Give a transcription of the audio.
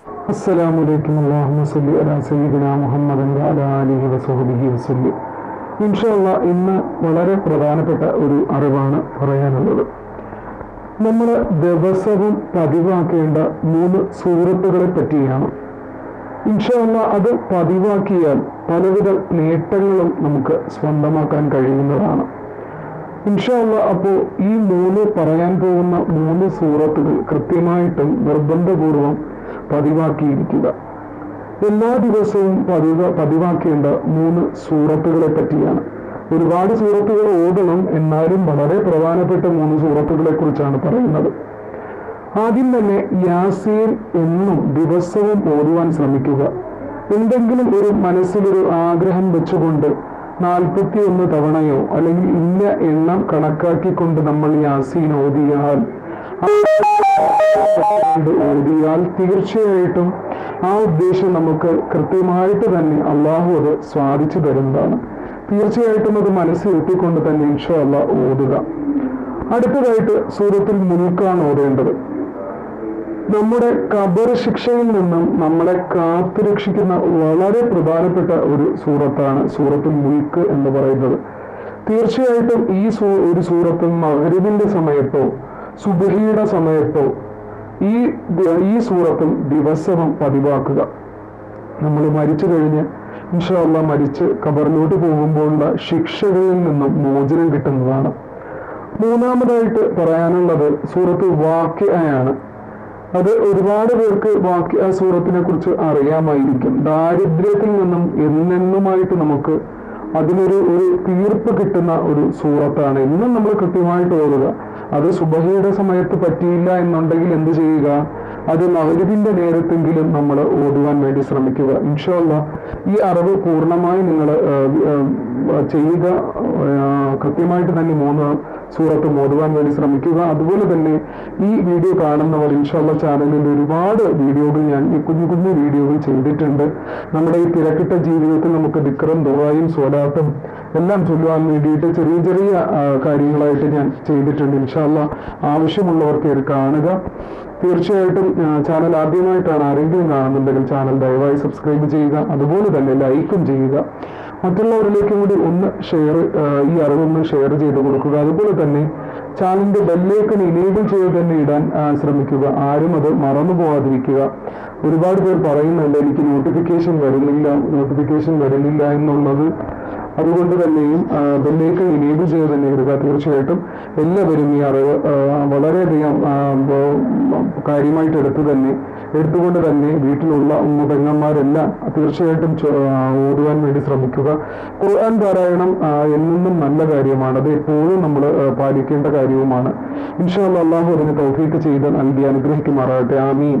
അസ്സലാമു അലൈക്കും അല്ലാഹുമ്മ സല്ലി അലാ വസല്ലം. ഇന്ന് വളരെ പ്രധാനപ്പെട്ട ഒരു അറിവാണ് പറയാനുള്ളത്. നമ്മൾ ദിവസവും പതിവാക്കേണ്ട മൂന്ന് സൂറത്തുകളെ പറ്റിയാണ്. ഇൻഷല്ല അത് പതിവാക്കിയാൽ പലവിധ നേട്ടങ്ങളും നമുക്ക് സ്വന്തമാക്കാൻ കഴിയുന്നതാണ്. ഇൻഷല്ല അപ്പോൾ ഈ മൂന്ന് പറയാൻ പോകുന്ന മൂന്ന് സൂറത്തുകൾ കൃത്യമായിട്ടും നിർബന്ധപൂർവം പതിവാക്കിയിരിക്കുക. എല്ലാ ദിവസവും പതിവ പതിവാക്കേണ്ട മൂന്ന് സൂറത്തുകളെ പറ്റിയാണ് ഒരുപാട് സൂറത്തുകൾ ഓടണം എന്നാലും വളരെ പ്രധാനപ്പെട്ട മൂന്ന് സൂറത്തുകളെ കുറിച്ചാണ് പറയുന്നത്. ആദ്യം തന്നെ യാസീൻ എന്നും ദിവസവും ഓതുവാൻ ശ്രമിക്കുക. എന്തെങ്കിലും ഒരു മനസ്സിലൊരു ആഗ്രഹം വെച്ചുകൊണ്ട് നാൽപ്പത്തി ഒന്ന് തവണയോ അല്ലെങ്കിൽ ഇന്ന എണ്ണം കണക്കാക്കിക്കൊണ്ട് നമ്മൾ യാസീൻ ഓതിയാൽ ഓതിയാൽ തീർച്ചയായിട്ടും ആ ഉദ്ദേശം നമുക്ക് കൃത്യമായിട്ട് തന്നെ അള്ളാഹു അത് സ്വാധിച്ചു തരുന്നതാണ്. തീർച്ചയായിട്ടും അത് മനസ്സിലെത്തിക്കൊണ്ട് തന്നെ ഇൻഷോ അല്ല ഓടുക. അടുത്തതായിട്ട് സൂറത്തിൽ മുൽക്കാണ് ഓടേണ്ടത്. നമ്മുടെ കബർ ശിക്ഷയിൽ നിന്നും നമ്മളെ കാത്തുരക്ഷിക്കുന്ന വളരെ പ്രധാനപ്പെട്ട ഒരു സൂറത്താണ് സൂറത്തുൽ മുൽക്ക് എന്ന് പറയുന്നത്. തീർച്ചയായിട്ടും ഈ സൂ ഒരു സൂറത്തും മകരിവിന്റെ സമയത്തോ സുബഹിയുടെ സമയത്തോ ഈ ഈ സൂറത്തും ദിവസവും പതിവാക്കുക. നമ്മൾ മരിച്ചു കഴിഞ്ഞ് ഇൻഷാല്ല മരിച്ച് കബറിലോട്ട് പോകുമ്പോഴുള്ള ശിക്ഷകളിൽ നിന്നും മോചനം കിട്ടുന്നതാണ്. മൂന്നാമതായിട്ട് പറയാനുള്ളത് സൂറത്ത് വാക്യയാണ്. അത് ഒരുപാട് പേർക്ക് വാക്യ സൂറത്തിനെ കുറിച്ച് അറിയാമായിരിക്കും. ദാരിദ്ര്യത്തിൽ നിന്നും എന്നെന്നുമായിട്ട് നമുക്ക് അതിനൊരു ഒരു തീർപ്പ് കിട്ടുന്ന ഒരു സൂറത്താണ്. എന്നും നമ്മൾ കൃത്യമായിട്ട് ഓരുക അത് സുബഹയുടെ സമയത്ത് പറ്റിയില്ല എന്നുണ്ടെങ്കിൽ എന്ത് ചെയ്യുക? അത് മകരിവിന്റെ നേരത്തെങ്കിലും നമ്മൾ ഓടുവാൻ വേണ്ടി ശ്രമിക്കുക. ഇൻഷല്ല ഈ അറിവ് പൂർണമായി നിങ്ങൾ ചെയ്യുക കൃത്യമായിട്ട് തന്നെ മൂന്ന് സൂറത്ത് മോതുവാൻ വേണ്ടി ശ്രമിക്കുക. അതുപോലെ തന്നെ ഈ വീഡിയോ കാണുന്നവർ ഇൻഷാല്ല ചാനലിൽ ഒരുപാട് വീഡിയോകൾ ഞാൻ ഈ കുഞ്ഞു കുഞ്ഞു വീഡിയോകൾ ചെയ്തിട്ടുണ്ട്. നമ്മുടെ ഈ തിരക്കിട്ട ജീവിതത്തിൽ നമുക്ക് ദിക്കറും ദുബായും സോലാട്ടും എല്ലാം ചൊല്ലുവാൻ വേണ്ടിയിട്ട് ചെറിയ ചെറിയ കാര്യങ്ങളായിട്ട് ഞാൻ ചെയ്തിട്ടുണ്ട്. ഇൻഷാല്ല ആവശ്യമുള്ളവർക്ക് ഇത് കാണുക. തീർച്ചയായിട്ടും ചാനൽ ആദ്യമായിട്ടാണ് ആരെങ്കിലും കാണുന്നുണ്ടെങ്കിൽ ചാനൽ ദയവായി സബ്സ്ക്രൈബ് ചെയ്യുക. അതുപോലെ തന്നെ ലൈക്കും ചെയ്യുക. മറ്റുള്ളവരിലേക്കും കൂടി ഒന്ന് ഷെയർ ഈ അറിവൊന്ന് ഷെയർ ചെയ്ത് കൊടുക്കുക. അതുപോലെ തന്നെ ചാനലിന്റെ ബെല്ലേക്കൺ ഇനേബിൾ ചെയ്ത് തന്നെ ഇടാൻ ശ്രമിക്കുക. ആരും അത് മറന്നു പോകാതിരിക്കുക ഒരുപാട് പേർ പറയുന്നുണ്ട് എനിക്ക് നോട്ടിഫിക്കേഷൻ വരുന്നില്ല നോട്ടിഫിക്കേഷൻ വരുന്നില്ല എന്നുള്ളത്. അതുകൊണ്ട് തന്നെയും ബെല്ലേക്കൺ ഇനേബിൾ ചെയ്ത് തന്നെ ഇടുക. തീർച്ചയായിട്ടും എല്ലാവരും ഈ അറിവ് വളരെയധികം കാര്യമായിട്ട് എടുത്തു തന്നെ എടുത്തുകൊണ്ട് തന്നെ വീട്ടിലുള്ള മുതങ്ങന്മാരെല്ലാം തീർച്ചയായിട്ടും ഓടുവാൻ വേണ്ടി ശ്രമിക്കുക. ഖുർആൻ പാരായണം എന്നെന്നും എന്നും നല്ല കാര്യമാണ്. അത് എപ്പോഴും നമ്മൾ പാലിക്കേണ്ട കാര്യവുമാണ്. ഇൻഷാല്ല അള്ളാഹു അതിന് തൗഫീക്ക് ചെയ്ത് നൽകി അനുഗ്രഹിക്കുമാറാകട്ടെ. ആമീൻ.